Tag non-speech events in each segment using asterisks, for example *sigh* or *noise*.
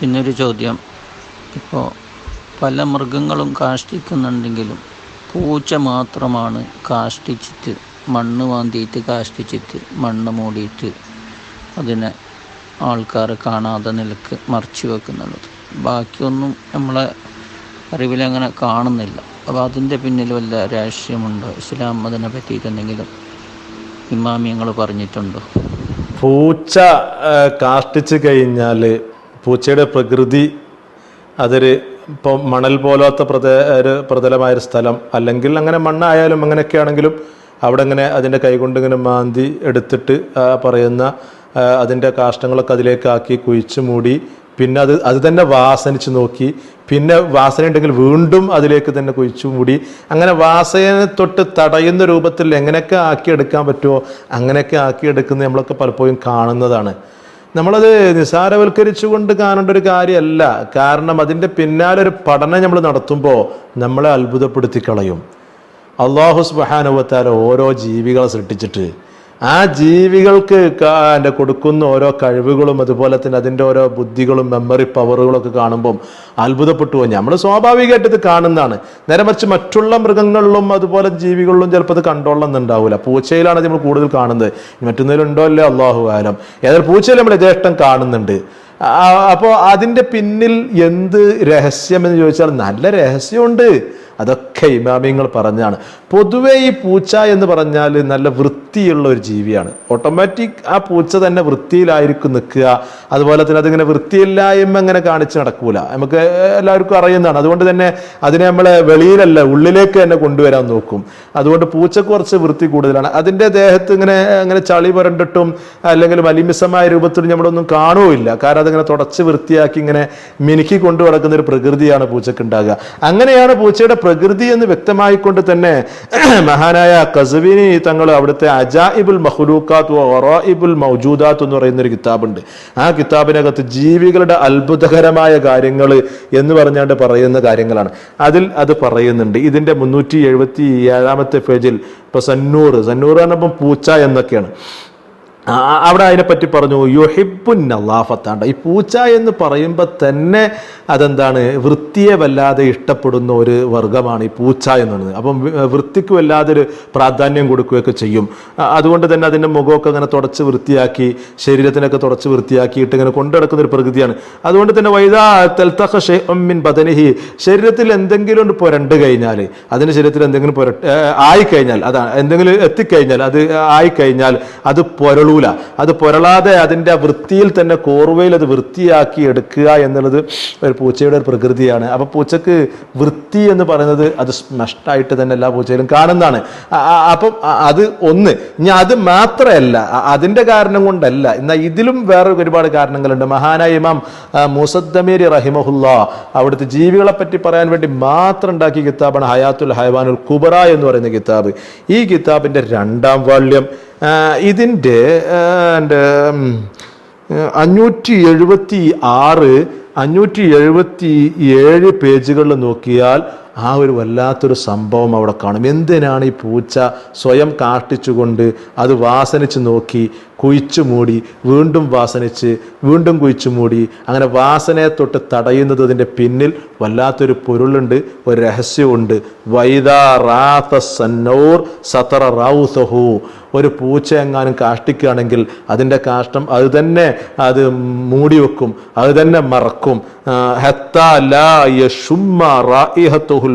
പിന്നൊരു ചോദ്യം. ഇപ്പോൾ പല മൃഗങ്ങളും കാഷ്ടിക്കുന്നുണ്ടെങ്കിലും പൂച്ച മാത്രമാണ് കാഷ്ടിച്ചിട്ട് മണ്ണ് വാന്തിയിട്ട് കാഷ്ടിച്ചിട്ട് മണ്ണ് മൂടിയിട്ട് അതിനെ ആൾക്കാർ കാണാതെ നിലയ്ക്ക് മറച്ചു വെക്കുന്നുള്ളത് ബാക്കിയൊന്നും നമ്മളെ അറിവിലങ്ങനെ കാണുന്നില്ല. അപ്പോൾ അതിന്റെ പിന്നിൽ വല്ല രാഷ്ട്രീയമുണ്ടോ ഇസ്ലാം അതിനെ പറ്റിയിട്ട് എന്തെങ്കിലും ഇമാമിയങ്ങൾ പറഞ്ഞിട്ടുണ്ടോ? പൂച്ച കാഷ്ടിച്ച് കഴിഞ്ഞാൽ പൂച്ചയുടെ പ്രകൃതി അതൊരു ഇപ്പോൾ മണൽ പോലാത്ത പ്രത ഒരു പ്രതലമായൊരു സ്ഥലം. അല്ലെങ്കിൽ അങ്ങനെ മണ്ണായാലും അങ്ങനെയൊക്കെ ആണെങ്കിലും അവിടെ ഇങ്ങനെ അതിന്റെ കൈകൊണ്ട് ഇങ്ങനെ മാന്തി എടുത്തിട്ട് പറയുന്ന അതിന്റെ കാഷ്ടങ്ങളൊക്കെ അതിലേക്കാക്കി കുഴിച്ച് മൂടി പിന്നെ അത് അത് തന്നെ വാസനിച്ച് നോക്കി പിന്നെ വാസന ഉണ്ടെങ്കിൽ വീണ്ടും അതിലേക്ക് തന്നെ കുഴിച്ചു മൂടി അങ്ങനെ വാസനെ തൊട്ട് തടയുന്ന രൂപത്തിൽ എങ്ങനെയൊക്കെ ആക്കിയെടുക്കാൻ പറ്റുമോ അങ്ങനെയൊക്കെ ആക്കിയെടുക്കുന്നത് നമ്മളൊക്കെ പലപ്പോഴും കാണുന്നതാണ്. നമ്മളത് നിസാരവൽക്കരിച്ചുകൊണ്ട് കാണേണ്ട ഒരു കാര്യമല്ല കാരണം അതിന്റെ പിന്നാലെ ഒരു പഠനം നമ്മൾ നടത്തുമ്പോൾ നമ്മളെ അത്ഭുതപ്പെടുത്തി കളയും അള്ളാഹു സുബാനുവത്താല ഓരോ ജീവികളെ സൃഷ്ടിച്ചിട്ട് ആ ജീവികൾക്ക് എന്റെ കൊടുക്കുന്ന ഓരോ കഴിവുകളും അതുപോലെ തന്നെ അതിന്റെ ഓരോ ബുദ്ധികളും മെമ്മറി പവറുകളൊക്കെ കാണുമ്പം അത്ഭുതപ്പെട്ടു പോകും നമ്മൾ സ്വാഭാവികമായിട്ട് ഇത് കാണുന്നതാണ്. നേരെ മറിച്ച് മറ്റുള്ള മൃഗങ്ങളിലും അതുപോലെ ജീവികളിലും ചിലപ്പോൾ അത് കണ്ടോളന്നുണ്ടാവില്ല പൂച്ചയിലാണ് നമ്മൾ കൂടുതൽ കാണുന്നത്. മറ്റൊന്നിലുണ്ടോ അല്ലേ അള്ളാഹു കാലം ഏതായാലും പൂച്ചയിൽ നമ്മൾ യഥേഷ്ടം കാണുന്നുണ്ട്. അപ്പോൾ അതിന്റെ പിന്നിൽ എന്ത് രഹസ്യം എന്ന് ചോദിച്ചാൽ നല്ല രഹസ്യമുണ്ട്. അതൊക്കെ ഇമാമിങ്ങൾ പറഞ്ഞാണ് പൊതുവേ ഈ പൂച്ച എന്ന് പറഞ്ഞാൽ നല്ല വൃത്തിയുള്ള ഒരു ജീവിയാണ്. ഓട്ടോമാറ്റിക് ആ പൂച്ച തന്നെ വൃത്തിയിലായിരിക്കും നിൽക്കുക. അതുപോലെ തന്നെ അതിങ്ങനെ വൃത്തിയില്ലായ്മ അങ്ങനെ കാണിച്ച് നടക്കൂല. നമുക്ക് എല്ലാവർക്കും അറിയുന്നതാണ്. അതുകൊണ്ട് തന്നെ അതിനെ നമ്മൾ വെളിയിലല്ല ഉള്ളിലേക്ക് തന്നെ കൊണ്ടുവരാൻ നോക്കും. അതുകൊണ്ട് പൂച്ച കുറച്ച് വൃത്തി കൂടുതലാണ്. അതിന്റെ ദേഹത്ത് ഇങ്ങനെ അങ്ങനെ ചളി പുരണ്ടിട്ടും അല്ലെങ്കിൽ മലിമിസമായ രൂപത്തിൽ നമ്മളൊന്നും കാണുകയില്ല. കാരണം അതിങ്ങനെ തുടച്ച് വൃത്തിയാക്കി ഇങ്ങനെ മിനുക്കി കൊണ്ടു നടക്കുന്ന ഒരു പ്രകൃതിയാണ് പൂച്ചക്ക് ഉണ്ടാകുക. അങ്ങനെയാണ് പൂച്ചയുടെ പ്രകൃതി എന്ന് വ്യക്തമായിക്കൊണ്ട് തന്നെ *clears throat* മഹാനായ കസവിനി തങ്ങൾ അവിടുത്തെ അജായിബുൽ മഹ്ലൂക്കാത്ത് ഒറായിബുൽ മൗജൂദാത്ത് എന്ന് പറയുന്ന ഒരു കിതാബുണ്ട്. ആ കിതാബിനകത്ത് ജീവികളുടെ അത്ഭുതകരമായ കാര്യങ്ങൾ എന്ന് പറഞ്ഞാണ്ട് പറയുന്ന കാര്യങ്ങളാണ്. അതിൽ അത് പറയുന്നുണ്ട്. ഇതിന്റെ മുന്നൂറ്റി എഴുപത്തി ഏഴാമത്തെ പേജിൽ ഇപ്പൊ സന്നൂർ സന്നൂർ പറഞ്ഞപ്പം പൂച്ച എന്നൊക്കെയാണ്. അവിടെ അതിനെപ്പറ്റി പറഞ്ഞു യുഹിബുൻ അള്ളാഫത്താണ്ട ഈ പൂച്ച എന്ന് പറയുമ്പോൾ തന്നെ അതെന്താണ്? വൃത്തിയെ വല്ലാതെ ഇഷ്ടപ്പെടുന്ന ഒരു വർഗമാണ് ഈ പൂച്ച എന്ന് പറയുന്നത് അപ്പം വൃത്തിക്ക് വല്ലാതെ ഒരു പ്രാധാന്യം കൊടുക്കുകയൊക്കെ ചെയ്യും. അതുകൊണ്ട് തന്നെ അതിന്റെ മുഖമൊക്കെ അങ്ങനെ തുടച്ച് വൃത്തിയാക്കി ശരീരത്തിനൊക്കെ തുടച്ച് വൃത്തിയാക്കിയിട്ട് ഇങ്ങനെ കൊണ്ടുനടക്കുന്ന ഒരു പ്രകൃതിയാണ്. അതുകൊണ്ട് തന്നെ വൈദാ തെൽത്തഹ ഷെമ്മിൻ മിൻ ബദനിഹി. ശരീരത്തിൽ എന്തെങ്കിലും ഒന്ന് പുരണ്ട് കഴിഞ്ഞാൽ അതിന് ശരീരത്തിൽ എന്തെങ്കിലും പുര ആയിക്കഴിഞ്ഞാൽ അതാണ് എന്തെങ്കിലും എത്തിക്കഴിഞ്ഞാൽ അത് ആയിക്കഴിഞ്ഞാൽ അത് പൊരളൂല അത് പൊരളാതെ അതിന്റെ വൃത്തിയിൽ തന്നെ കോർവയിൽ അത് വൃത്തിയാക്കി എടുക്കുക എന്നുള്ളത് ഒരു പൂച്ചയുടെ ഒരു പ്രകൃതിയാണ്. അപ്പൊ പൂച്ചക്ക് വൃത്തി എന്ന് പറയുന്നത് അത് നഷ്ടമായിട്ട് തന്നെ എല്ലാ പൂച്ചയിലും കാണുന്നതാണ്. അപ്പം അത് ഒന്ന്. ഇനി അത് മാത്രമല്ല അതിന്റെ കാരണം കൊണ്ടല്ല. എന്നാൽ ഇതിലും വേറെ ഒരുപാട് കാരണങ്ങളുണ്ട്. മഹാനായ ഇമാം മുസദ്ദമീരി റഹിമഹുല്ല അവിടുത്തെ ജീവികളെ പറ്റി പറയാൻ വേണ്ടി മാത്രം ഉണ്ടാക്കിയ കിതാബാണ് ഹയാത്തുൽ ഹയവാനുൽ കുബറ എന്ന് പറയുന്ന കിതാബ്. ഈ കിതാബിന്റെ രണ്ടാം വാള്യം ഉം, അഞ്ഞൂറ്റി എഴുപത്തി ആറ് അഞ്ഞൂറ്റി എഴുപത്തി ഏഴ് പേജുകളിൽ നോക്കിയാൽ ആ ഒരു വല്ലാത്തൊരു സംഭവം അവിടെ കാണും. എന്തിനാണ് ഈ പൂച്ച സ്വയം കാഷ്ടിച്ചുകൊണ്ട് അത് വാസനിച്ച് നോക്കി കുഴിച്ചു മൂടി വീണ്ടും വാസനിച്ച് വീണ്ടും കുഴിച്ചു മൂടി അങ്ങനെ വാസനയെ തൊട്ട് തടയുന്നത് അതിന്റെ പിന്നിൽ വല്ലാത്തൊരു പൊരുളുണ്ട് ഒരു രഹസ്യമുണ്ട് വൈദാ റാത്ത സന്നോർ സതറ റൗസഹു. ഒരു പൂച്ച എങ്ങാനും കാഷ്ടിക്കുകയാണെങ്കിൽ അതിന്റെ കാഷ്ടം അത് തന്നെ അത് മൂടി വെക്കും അത് തന്നെ മറക്കും. ഹത്താ ലാ യഷുമ്മ യശുമ്മ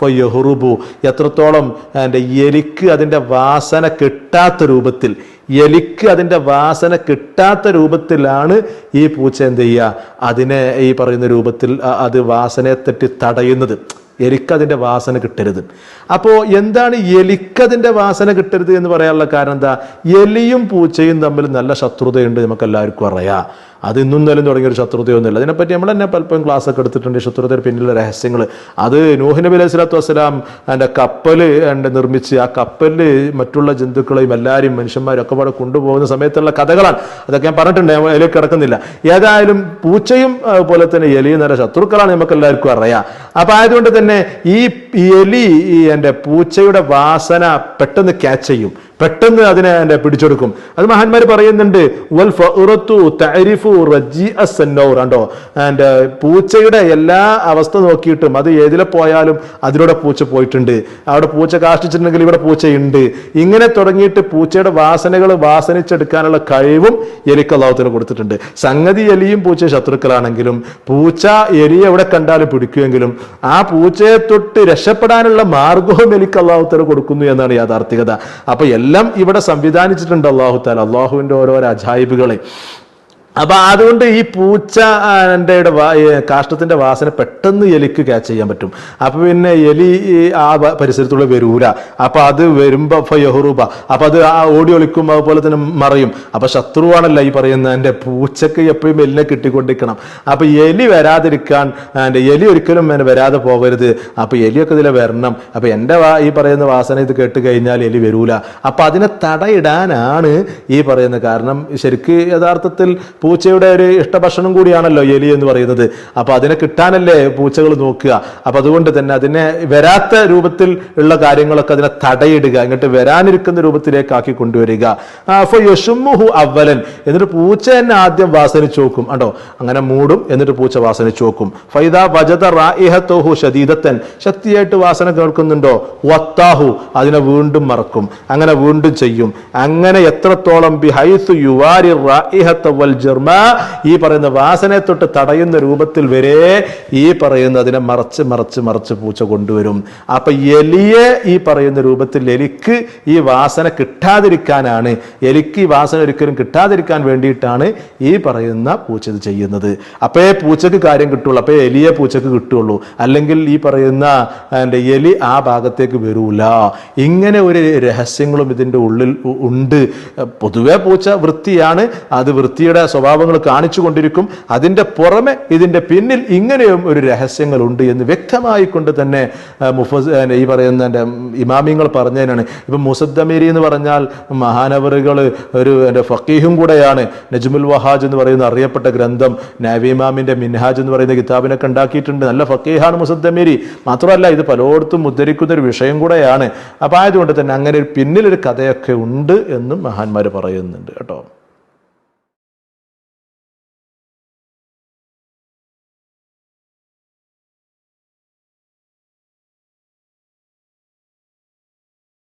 ഫയഹ്റുബു. എത്രത്തോളം എന്റെ എലിക്ക് അതിന്റെ വാസന കിട്ടാത്ത രൂപത്തിൽ എലിക്ക് അതിന്റെ വാസന കിട്ടാത്ത രൂപത്തിലാണ് ഈ പൂച്ച എന്ത് ചെയ്യുക? അതിനെ ഈ പറയുന്ന രൂപത്തിൽ അത് വാസനയെ തെറ്റി തടയുന്നത്. എലിക്കതിന്റെ വാസന കിട്ടരുത്. അപ്പോൾ എന്താണ് എലിക്കതിന്റെ വാസന കിട്ടരുത് എന്ന് പറയാനുള്ള കാരണം എന്താ? എലിയും പൂച്ചയും തമ്മിൽ നല്ല ശത്രുതയുണ്ട് നമുക്ക് എല്ലാവർക്കും അറിയാം. അത് ഇന്നും നിലം തുടങ്ങിയ ഒരു ശത്രുതയൊന്നുമില്ല. അതിനെപ്പറ്റി നമ്മൾ തന്നെ പലപ്പോഴും ക്ലാസ് ഒക്കെ എടുത്തിട്ടുണ്ട്. ശത്രുതയുടെ പിന്നിലുള്ള രഹസ്യങ്ങൾ. അത് നൂഹ് നബി അലൈഹി സ്വലാത്തു വസ്സലാം എന്റെ കപ്പൽ എന്റെ നിർമ്മിച്ച് ആ കപ്പലിൽ മറ്റുള്ള ജന്തുക്കളെയും എല്ലാവരും മനുഷ്യന്മാരും ഒക്കെ പാടെ കൊണ്ടുപോകുന്ന സമയത്തുള്ള കഥകളാണ്. അതൊക്കെ ഞാൻ പറഞ്ഞിട്ടുണ്ട്. അതിലേക്ക് കിടക്കുന്നില്ല. ഏതായാലും പൂച്ചയും അതുപോലെ തന്നെ എലിയും നല്ല ശത്രുക്കളാണ് നമുക്ക് എല്ലാവർക്കും അറിയാം. അപ്പൊ ആയതുകൊണ്ട് തന്നെ ഈ എലി ഈ എന്റെ പൂച്ചയുടെ വാസന പെട്ടെന്ന് ക്യാച്ച് ചെയ്യും. പെട്ടെന്ന് അതിനെ എന്റെ പിടിച്ചെടുക്കും. അത് മഹാന്മാർ പറയുന്നുണ്ട് വൽ അസന്നൗർ കണ്ടോ? എന്റെ പൂച്ചയുടെ എല്ലാ അവസ്ഥ നോക്കിയിട്ടും അത് ഏതിലെ പോയാലും അതിലൂടെ പൂച്ച പോയിട്ടുണ്ട്. അവിടെ പൂച്ച കാഷ്ടിച്ചിട്ടുണ്ടെങ്കിൽ ഇവിടെ പൂച്ചയുണ്ട്. ഇങ്ങനെ തുടങ്ങിയിട്ട് പൂച്ചയുടെ വാസനകൾ വാസനിച്ചെടുക്കാനുള്ള കഴിവും എലിക്ക് അള്ളാഹുത്തിന് കൊടുത്തിട്ടുണ്ട്. സംഗതി എലിയും പൂച്ച ശത്രുക്കളാണെങ്കിലും പൂച്ച എലിയെ എവിടെ കണ്ടാലും പിടിക്കുമെങ്കിലും ആ പൂച്ചയെ തൊട്ട് രക്ഷപ്പെടാനുള്ള മാർഗവും എലിക്ക് അള്ളാഹത്തിന് കൊടുക്കുന്നു എന്നാണ് യാഥാർത്ഥികത അപ്പൊ എല്ലാം ഇവിടെ സംവിധാനിച്ചിട്ടുണ്ട് അള്ളാഹു താല അള്ളാഹുവിന്റെ ഓരോരോ അജായിബുകളെ. അപ്പൊ അതുകൊണ്ട് ഈ പൂച്ച ഏ, കാഷ്ടത്തിന്റെ വാസന പെട്ടെന്ന് എലിക്ക് ക്യാച്ച് ചെയ്യാൻ പറ്റും. അപ്പൊ പിന്നെ എലി ആ പരിസരത്തുള്ള വരൂല. അപ്പൊ അത് വരുമ്പോ യഹുറൂബ അപ്പൊ അത് ആ ഓടി ഒളിക്കും അതുപോലെ തന്നെ മറയും. അപ്പൊ ശത്രുവാണല്ല ഈ പറയുന്ന എന്റെ പൂച്ചക്ക് എപ്പോഴും എലിനെ കിട്ടിക്കൊണ്ടിരിക്കണം. അപ്പൊ എലി വരാതിരിക്കാൻ എന്റെ എലി ഒരിക്കലും എന്നെ വരാതെ പോകരുത്. അപ്പൊ എലിയൊക്കെ ഇതിലെ വരണം. അപ്പൊ എന്റെ ഈ പറയുന്ന വാസന ഇത് കേട്ട് കഴിഞ്ഞാൽ എലി വരൂല. അപ്പൊ അതിനെ തടയിടാനാണ് ഈ പറയുന്നത് കാരണം. ശരിക്ക് യഥാർത്ഥത്തിൽ പൂച്ചയുടെ ഒരു ഇഷ്ടഭക്ഷണം കൂടിയാണല്ലോ എലി എന്ന് പറയുന്നത്. അപ്പൊ അതിനെ കിട്ടാനല്ലേ പൂച്ചകൾ നോക്കുക. അപ്പൊ അതുകൊണ്ട് തന്നെ അതിനെ വരാത്ത രൂപത്തിൽ ഉള്ള കാര്യങ്ങളൊക്കെ അതിനെ തടയിടുക. എന്നിട്ട് വരാനിരിക്കുന്ന രൂപത്തിലേക്ക് ആക്കി കൊണ്ടുവരിക. അപ്പൊ യശുമുഹു അവലൻ എന്നിട്ട് പൂച്ച തന്നെ ആദ്യം വാസനിച്ചു നോക്കും. കണ്ടോ? അങ്ങനെ മൂടും എന്നിട്ട് പൂച്ച വാസനിച്ചു നോക്കും. ഫൈദ വജത റായിഹത്തോഹു ശതീതത്തൻ ശക്തിയായിട്ട് വാസന കേൾക്കുന്നുണ്ടോ? വത്താഹു. അതിനെ വീണ്ടും മറക്കും. അങ്ങനെ വീണ്ടും ചെയ്യും. അങ്ങനെ എത്രത്തോളം ബിഹൈസു യുവാരി റായിഹത്ത ജർമ ഈ പറയുന്ന വാസനയെ തൊട്ട് തടയുന്ന രൂപത്തിൽ വരെ ഈ പറയുന്ന അതിനെ മറച്ച് മറച്ച് മറച്ച് പൂച്ച കൊണ്ടുവരും. അപ്പൊ എലിയെ ഈ പറയുന്ന രൂപത്തിൽ എലിക്ക് ഈ വാസന കിട്ടാതിരിക്കാനാണ്. എലിക്ക് ഈ വാസന ഒരിക്കലും കിട്ടാതിരിക്കാൻ വേണ്ടിയിട്ടാണ് ഈ പറയുന്ന പൂച്ച ഇത് ചെയ്യുന്നത്. അപ്പേ പൂച്ചക്ക് കാര്യം കിട്ടുള്ളൂ അപ്പേ എലിയെ പൂച്ചക്ക് കിട്ടുള്ളൂ. അല്ലെങ്കിൽ ഈ പറയുന്ന എന്റെ എലി ആ ഭാഗത്തേക്ക് വരൂല. ഇങ്ങനെ ഒരു രഹസ്യങ്ങളും ഇതിന്റെ ഉള്ളിൽ ഉണ്ട്. പൊതുവെ പൂച്ച വൃത്തിയാണ്. അത് വൃത്തിയുടെ സ്വഭാവങ്ങൾ കാണിച്ചു കൊണ്ടിരിക്കും അതിന്റെ പുറമെ ഇതിന്റെ പിന്നിൽ ഇങ്ങനെയും ഒരു രഹസ്യങ്ങളുണ്ട് എന്ന് വ്യക്തമായി കൊണ്ട് തന്നെ മുഫസ് ഈ പറയുന്ന എന്റെ ഇമാമിങ്ങൾ പറഞ്ഞതിനാണ്. ഇപ്പം മുസദ്ദമീരി എന്ന് പറഞ്ഞാൽ മഹാനവറുകൾ ഒരു എന്റെ ഫക്കീഹും കൂടെയാണ്. നജ്മുൽ വഹാജ് എന്ന് പറയുന്ന അറിയപ്പെട്ട ഗ്രന്ഥം നാവി ഇമാമിന്റെ മിൻഹാജ് എന്ന് പറയുന്ന കിതാബിനൊക്കെ ഉണ്ടാക്കിയിട്ടുണ്ട്. നല്ല ഫക്കീഹാണ് മുസദ്ദമീരി. മാത്രമല്ല ഇത് പലയിടത്തും ഉദ്ധരിക്കുന്ന ഒരു വിഷയം കൂടെയാണ്. അപ്പം ആയതുകൊണ്ട് തന്നെ അങ്ങനെ ഒരു പിന്നിലൊരു കഥയൊക്കെ ഉണ്ട് എന്നും മഹാന്മാർ പറയുന്നുണ്ട് കേട്ടോ.